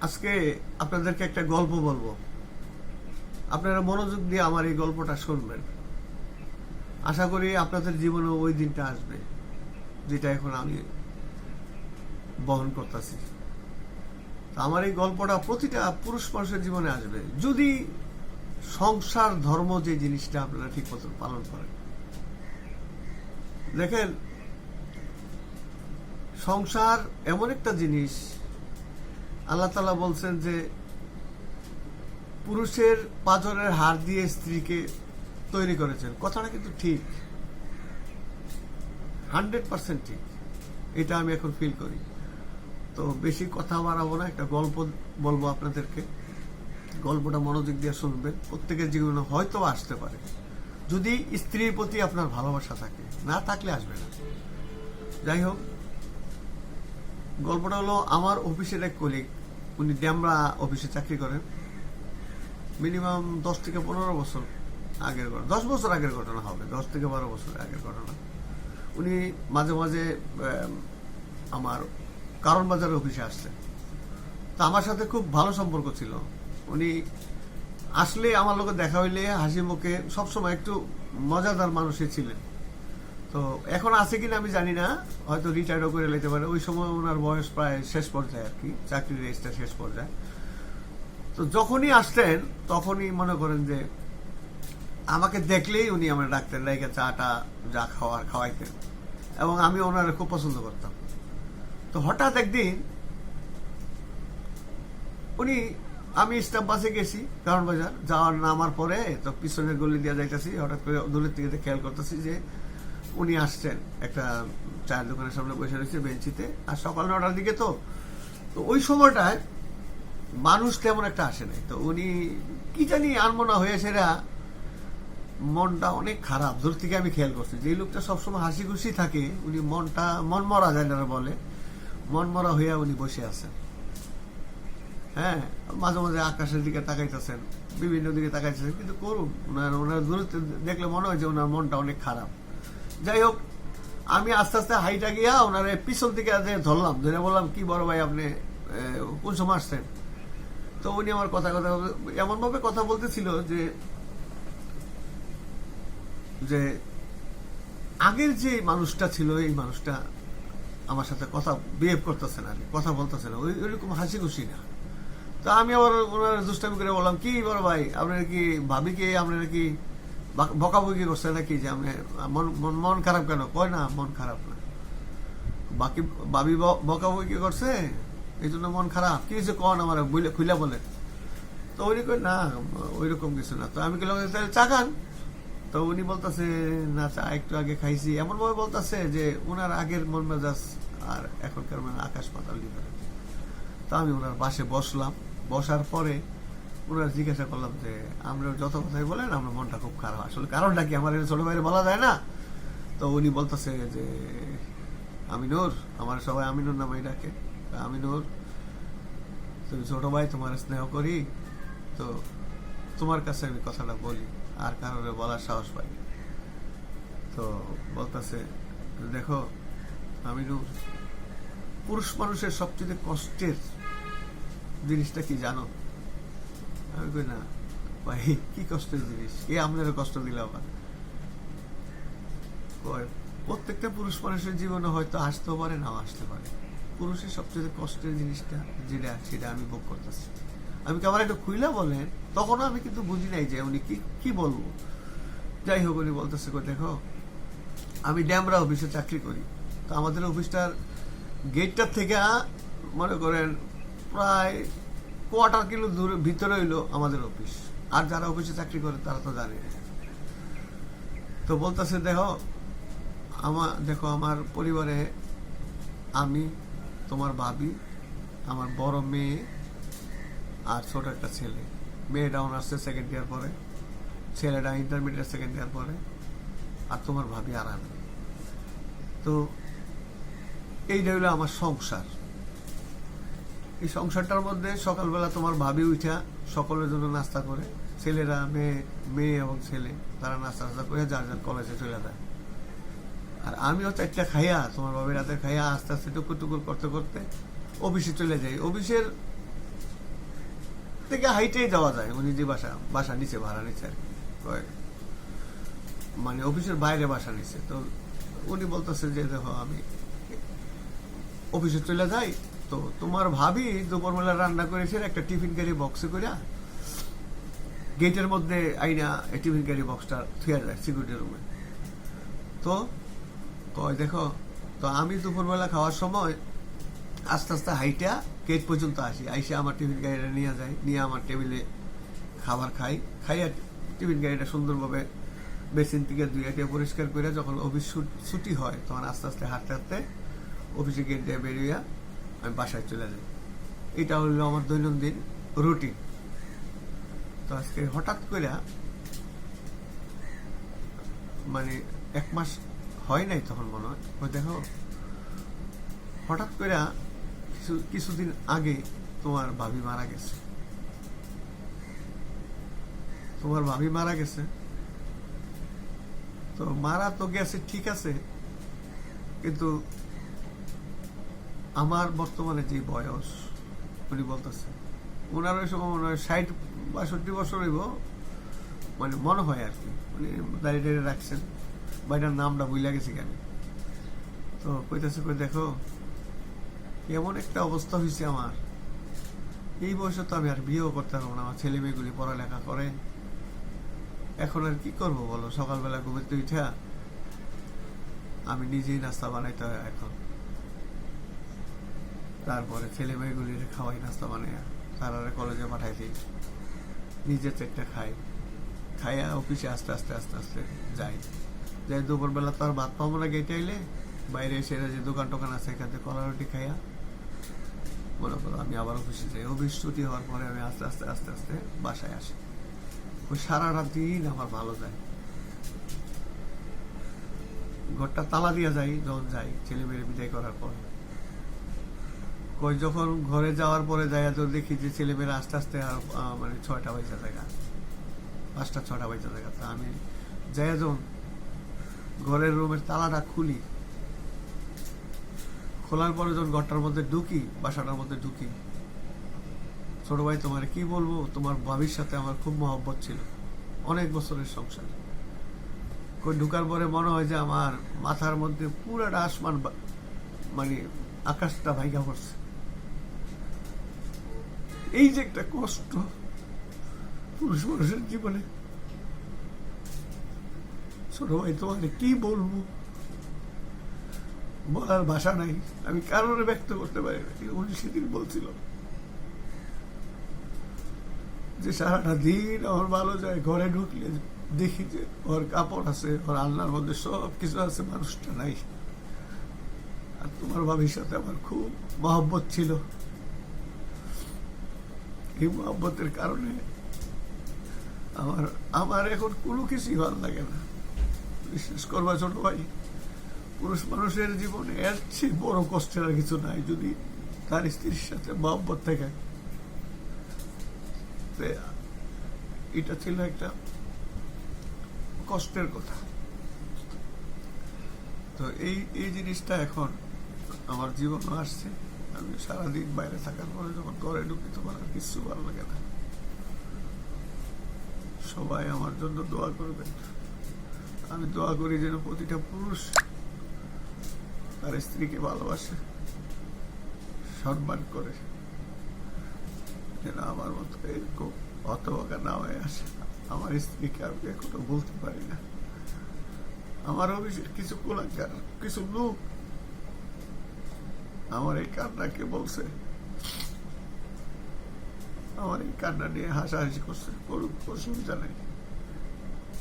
আজকে আপনাদেরকে একটা গল্প বলব। আপনারা মনোযোগ দিয়ে আমার এই গল্পটা শুনবেন। আশা করি আপনাদের জীবনে ওই দিনটা আসবে, যেটা এখন আমি বহন করতেছি। আমার এই গল্পটা প্রতিটা পুরুষ মানুষের জীবনে আসবে। যদি সংসার, ধর্ম যে জিনিসটা আপনারা ঠিক মতো পালন করেন। দেখেন, সংসার এমন একটা জিনিস আল্লাহ তালা বলছেন যে, পুরুষের পাজরের হার দিয়ে স্ত্রীকে তৈরি করেছেন। কথাটা কিন্তু ঠিক। হান্ড্রেড পার্সেন্ট ঠিক। এটা আমি এখন ফিল করি। তো বেশি কথা বাড়াবো না, একটা গল্প বলব আপনাদেরকে। গল্পটা মনোযোগ দিয়ে শুনবেন। প্রত্যেকের জীবনে হয়তো আসতে পারে। যদি স্ত্রীর প্রতি আপনার ভালোবাসা থাকে, না থাকলে আসবে না। যাই হোক, গল্পটা হলো আমার অফিসের এক কলিগ উনি ড্যামরা অফিসে চাকরি করেন। মিনিমাম দশ থেকে পনেরো বছর আগের ঘটনা, দশ বছর আগের ঘটনা হবে, দশ থেকে বারো বছর আগের ঘটনা। উনি মাঝে মাঝে আমার কারণ বাজার অফিসে আসছেন। তো আমার সাথে খুব ভালো সম্পর্ক ছিল। উনি আসলে আমার লোকে দেখা হইলে হাসি মুখে সবসময় একটু মজাদার মানুষই ছিলেন। তো এখন আছে কিনা আমি জানি না। হয়তো রিটায়ার্ডও করে নিতে পারে। ওই সময় ওনার বয়স প্রায় শেষ পর্যায়ে আর কি। চাকরির এজটা শেষ পর্যায়ে। তো যখনই আসতেন, তখনই মনে করেন যে আমাকে দেখলেই উনি আমার ডাকতেন লাইকে চাটা যা খাওয়ার, খাওয়াইতেন। এবং আমি ওনারা খুব পছন্দ করতাম। তো হঠাৎ একদিন উনি, আমি স্টাফ বাসে গেছি কারণ বাজার। যাওয়ার নামার পরে তো পিছনের গলি দিয়ে যাইতেছি। হঠাৎ করে দূরের থেকে খেয়াল করতেছি যে উনি আসছেন। একটা চায়ের দোকানের সামনে বসে রয়েছে বেঞ্চিতে। আর সকাল নটার দিকে তো তো ওই সময়টায় মানুষ তেমন একটা আসে নাই। তো উনি কি জানি আনমনা হয়ে সেরা মনটা অনেক খারাপ। দূর থেকে আমি খেয়াল করছি, যে লোকটা সবসময় হাসি খুশি থাকে, উনি মনটা মন মরা যায় না বলে। মন মরা হইয়া উনি বসে আছেন। হ্যাঁ মাঝে মাঝে আকাশের দিকে তাকাইতেছেন, বিভিন্ন দিকে তাকাইতেছেন। কিন্তু করুন, ওনার ওনার দূরত্বে দেখলে মনে হয় যে ওনার মনটা অনেক খারাপ। যাই হোক, আমি আস্তে আস্তে হাইটা গিয়া ওনার পিছন থেকে ধরলাম, ধরে বললাম, কি বড় ভাই আপনি কোন সময় আসছেন? তো উনি আমার কথা কথা এমন ভাবে কথা বলতেছিল যে যে আগের যে মানুষটা ছিল, এই মানুষটা আমার সাথে কথা বিহেভ করতেছে না, কথা বলতেছে না, ওই, ওইরকম হাসি খুশি না। তো আমি আবার ওনার দুষ্টামি করে বললাম, কি বড় ভাই, আপনার কি ভাবি কি? আপনার কি বকাবকি করছে নাকি যে আপনি মন, মন- খারাপ কেন? কয় না, মন খারাপ না। বাকি, বাবি বকাবকি করছে এই জন্য মন খারাপ। কি হয়েছে কন আমার? খুলে বলে। তো উনি কই না ওই রকম কিছু না। তো আমি গেলাম তাহলে চা খান। তো উনি বলতেছে, না, চা একটু আগে খাইছি। এমন ভাবে বলতেছে যে ওনার আগের মন মেজাজ আর এখনকার মানে আকাশ পাতাল। তো আমি ওনার পাশে বসলাম। বসার পরে ওনার জিজ্ঞাসা করলাম যে, আমরা যত কথাই বলেন, আমার মনটা খুব খারাপ। আসলে কারণটা কি আমার ছোট ভাইয়ের বলা যায় না? তো উনি বলতেছে যে, আমিনুর, আমার সবাই আমিনুর নামে ডাকে। আমিনুর, তুমি ছোট ভাই, তোমার স্নেহ করি। তো তোমার কাছে আমি কথাটা বলি, আর কারণে বলার সাহস পাই তো বলতেছে, দেখো, আমিনুর, পুরুষ মানুষের সবচেয়ে কষ্টের জিনিসটা কি জানো? না। ভাই, কি কষ্টের জিনিস? কে আপনারও কষ্ট দিল প্রত্যেকটা পুরুষ মানুষের জীবনে হয়তো আসতেও পারে, নাও আসতে পারে। পুরুষের সবচেয়ে কষ্টের জিনিসটা যেটা, সেটা আমি ভোগ করতেছি। আমি কি আমার একটু খুইলা বলেন? তখনও আমি কিন্তু বুঝি নাই যে উনি কি কি বলব। যাই হোক, উনি বলতেছে দেখো, আমি ড্যামরা অফিসে চাকরি করি। তো আমাদের অফিসটার গেটটার থেকে, মনে করেন, প্রায় কোয়ার্টার কিলো দূরে, ভিতরে হইল আমাদের অফিস। আর যারা অফিসে চাকরি করে, তারা তো জানে। তো বলতেছে, দেখো আমার দেখো, আমার পরিবারে আমি, তোমার ভাবি, আমার বড় মেয়ে আর ছোট একটা ছেলে। মেয়েটা অনার্সে সেকেন্ড ইয়ার পরে ছেলেটা ইন্টারমিডিয়েট সেকেন্ড ইয়ার পরে আর তোমার ভাবি আর আমি তো এইটা হলো আমার সংসার। এই সংসারটার মধ্যে সকালবেলা তোমার ভাবি উঠা সকলের জন্য নাস্তা করে। ছেলেরা, মেয়ে মেয়ে এবং ছেলে, তারা নাস্তা নাস্তা করে যার যার কলেজে চলে যায়। আর আমিও চারটা খাইয়া, তোমার বাবার রাতে খাইয়া আস্তে আস্তে টুকুর টুকুর করতে করতে অফিসে চলে যাই। অফিসের থেকে হাইটেই যাওয়া যায়, উনি যে বাসা বাসা নিচে, ভাড়া নিচে আর কি মানে অফিসের বাইরে বাসা নিচে। তো উনি বলতেছে যে, দেখো আমি অফিসে চলে যাই তো তোমার ভাবি দুপুরবেলা রান্না করেছে, একটা টিফিন ক্যারি বক্সে করে গেটের মধ্যে আইনা টিফিন ক্যারি বক্সটা থুয়া যায় সিকিউরিটি রুমে তো কয়, দেখো, তো আমি দুপুরবেলা খাওয়ার সময় আস্তে আস্তে হাইটা গেট পর্যন্ত আসি। আইসে আমার টিফিন গাড়িটা নিয়ে যায়, নিয়ে আমার টেবিলে খাবার খাই। খাইয়া টিফিন গাড়িটা সুন্দরভাবে বেসিন থেকে দুই একে পরিষ্কার করে যখন অফিস ছুটি হয়, তখন আস্তে আস্তে হাঁটতে হাঁটতে অফিসে গেট দিয়ে বেরিয়ে আমি বাসায় চলে যাই। এটা হলো আমার দৈনন্দিন রুটিন। তো আজকে হঠাৎ করে মানে এক মাস হয় নাই তখন মনে হয়। দেখো, হঠাৎ করে কিছু, কিছুদিন আগে তোমার ভাবি মারা গেছে। তোমার ভাবি মারা গেছে। তো মারা তো গেছে, ঠিক আছে। কিন্তু আমার বর্তমানে যে বয়স, উনি বলতেছে ওনার ওই সময় মনে হয় ষাট বাষট্টি বছর হইব মানে মনে হয় আর কি। উনি দাঁড়িয়ে দাঁড়িয়ে রাখছেন বা এটার নামটা বুঝলা গেছি কেন? তো কইতেছে, কই দেখো, এমন একটা অবস্থা হয়েছে আমার। এই বয়সে তো আমি আর বিয়েও করতে পারব না, আমার ছেলে মেয়েগুলি পড়ালেখা করে। এখন আর কি করব বলো? সকালবেলা ঘুমেতে উঠা, আমি নিজেই নাস্তা বানাইতে হয় এখন। তারপরে ছেলে মেয়েগুলির খাওয়াই নাস্তা বানাইয়া তারা কলেজে পাঠাই দিই নিজে চেকটা খাই খাইয়া অফিসে আস্তে আস্তে আস্তে আস্তে যাই যাই দুপুরবেলা তো আর ভাত পাবো না গেটে আইলে বাইরে এসে যে দোকান টোকান আছে, এখান থেকে কলা রুটি খাইয়া মনে করো আমি আবার অফিসে যাই। অফিস ছুটি হওয়ার পরে আমি আস্তে আস্তে আস্তে আস্তে বাসায় আসি। ওই সারাটা দিন আমার ভালো যায়। ঘরটা তালা দিয়ে যাই, যখন যাই, ছেলে মেয়ে বিদায় করার পর। কই, যখন ঘরে যাওয়ার পরে যাই তো দেখি যে ছেলে মেয়েরা আস্তে আস্তে মানে ছয়টা বাইজা জায়গা পাঁচটা ছটা বাইজা জায়গা তা আমি যাই যখন ঘরের রুমের তালাটা খুলি, খোলার পরে যখন ঘরটার মধ্যে ঢুকি, বাসাটার মধ্যে ঢুকি, ছোট ভাই, তোমার কি বলব? তোমার ভাবির সাথে আমার খুব মহব্বত ছিল। অনেক বছরের সংসার। কই, ঢুকার পরে মনে হয় যে আমার মাথার মধ্যে পুরাটা আসমান মানে আকাশটা ভাইগা পড়ছে। এই যে একটা কষ্ট পুরুষ মানুষের জীবনে। ছোট ভাই তোমার কি বলব? বলার ভাষা নাই। আমি কারণে ব্যক্ত করতে পারি না। কিন্তু উনি সেদিন বলছিল যে, সারাটা দিন আমার ভালো যায়, ঘরে ঢুকলে দেখি যে ওর কাপড় আছে, ওর আল্লাহর মধ্যে সব কিছু আছে, মানুষটা নাই। আর তোমার ভাবির সাথে আমার খুব মহব্বত ছিল। এই মহব্বতের কারণে আমার আমার এখন কোনো কিছুই ভালো লাগে না। বিশ্বাস করবা ছোট ভাই, পুরুষ মানুষের জীবনে এর চেয়ে বড় কষ্টের আর কিছু নাই যদি তার স্ত্রীর সাথে মহব্বত থাকে। এটা ছিল একটা কষ্টের কথা। তো এই এই জিনিসটা এখন আমার জীবনে আসছে। আমি সারাদিন বাইরে থাকার পরে যখন ঘরে ঢুকি তোমার আর কিছু ভালো লাগে না। সবাই আমার জন্য দোয়া করবেন আমি দোয়া করি যেন প্রতিটা পুরুষ তার স্ত্রীকে ভালোবাসে, সম্মান করে, যেন আমার মতো এরকম হতবাকা না হয়ে আসে। আমার স্ত্রীকে আমি এখনও বলতে পারি না। আমার অফিসের কিছু কোলাঙ্কার কিছু লোক আমার এই কান্নাকে বলছে। আমার এই কান্না নিয়ে হাসাহাসি করছে, করুক অসুবিধা নেই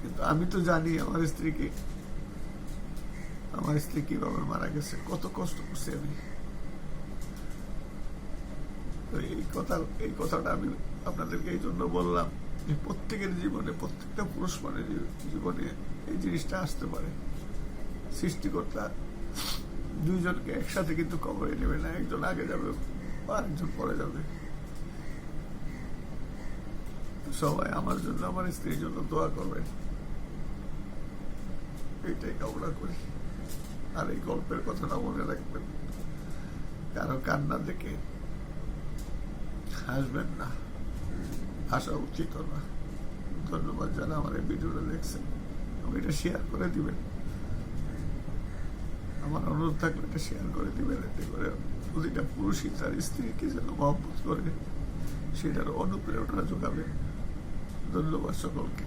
কিন্তু আমি তো জানি আমার স্ত্রীকে, আমার স্ত্রী কীভাবে মারা গেছে, কত কষ্ট করছি আমি। এই কথা, এই কথাটা আমি আপনাদেরকে এই জন্য বললাম যে প্রত্যেকের জীবনে, প্রত্যেকটা পুরুষ মানের জীবনে এই জিনিসটা আসতে পারে। সৃষ্টিকর্তা দুইজনকে একসাথে কিন্তু কবরে নেবে না, একজন আগে যাবে, আরেকজন পরে যাবে। সবাই আমার জন্য, আমার স্ত্রীর জন্য দোয়া করবে। এইটাই কামনা করি। আর এই গল্পের কথাটা মনে রাখবেন, কারও কান্না দেখে হাসবেন না আসা উচিত না। ধন্যবাদ যারা আমার এই ভিডিওটা দেখছেন। এবং এটা শেয়ার করে দিবেন। আমার অনুরোধ থাকলে এটা শেয়ার করে দিবেন, এতে করে প্রতিটা পুরুষই তার স্ত্রীকে যেন মহব্বত করে, সেটার অনুপ্রেরণা যোগাবে। ধন্যবাদ সকলকে।